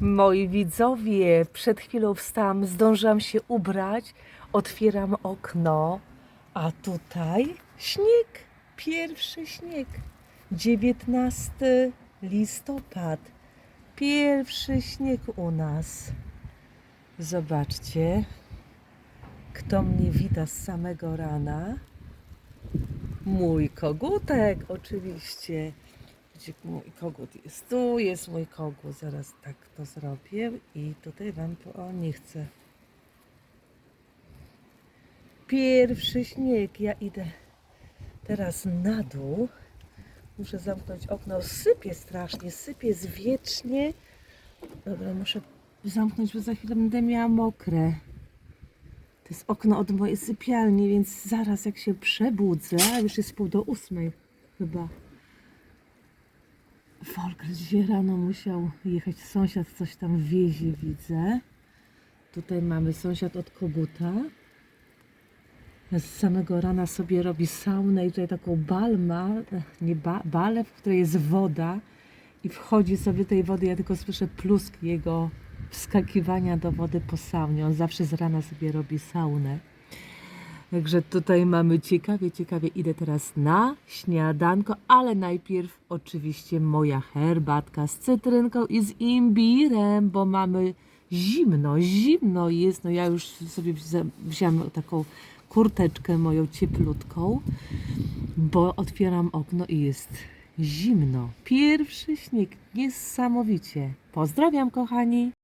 Moi widzowie, przed chwilą wstałam, zdążyłam się ubrać, otwieram okno, a tutaj śnieg, pierwszy śnieg. 19 listopad, pierwszy śnieg u nas. Zobaczcie, kto mnie wita z samego rana. Mój kogutek, oczywiście. Gdzie mój kogut jest? Tu jest mój kogut. Zaraz tak to zrobię i tutaj wam. O, nie chcę. Pierwszy śnieg. Ja idę teraz na dół. Muszę zamknąć okno. Sypie strasznie, sypie jest wiecznie. Dobra, muszę zamknąć, bo za chwilę będę miała mokre. To jest okno od mojej sypialni, więc zaraz jak się przebudzę, już jest pół do ósmej chyba. Folker dzisiaj rano musiał jechać, sąsiad coś tam wiezie, widzę. Tutaj mamy sąsiad od koguta. Z samego rana sobie robi saunę i tutaj taką balma, nie ba, balę, w której jest woda i wchodzi sobie tej wody, ja tylko słyszę plusk jego wskakiwania do wody po saunie. On zawsze z rana sobie robi saunę. Także tutaj mamy ciekawie, ciekawie. Idę teraz na śniadanko, ale najpierw oczywiście moja herbatka z cytrynką i z imbirem, bo mamy zimno, zimno jest. No ja już sobie wziąłem taką kurteczkę moją cieplutką, bo otwieram okno i jest zimno. Pierwszy śnieg, niesamowicie. Pozdrawiam kochani.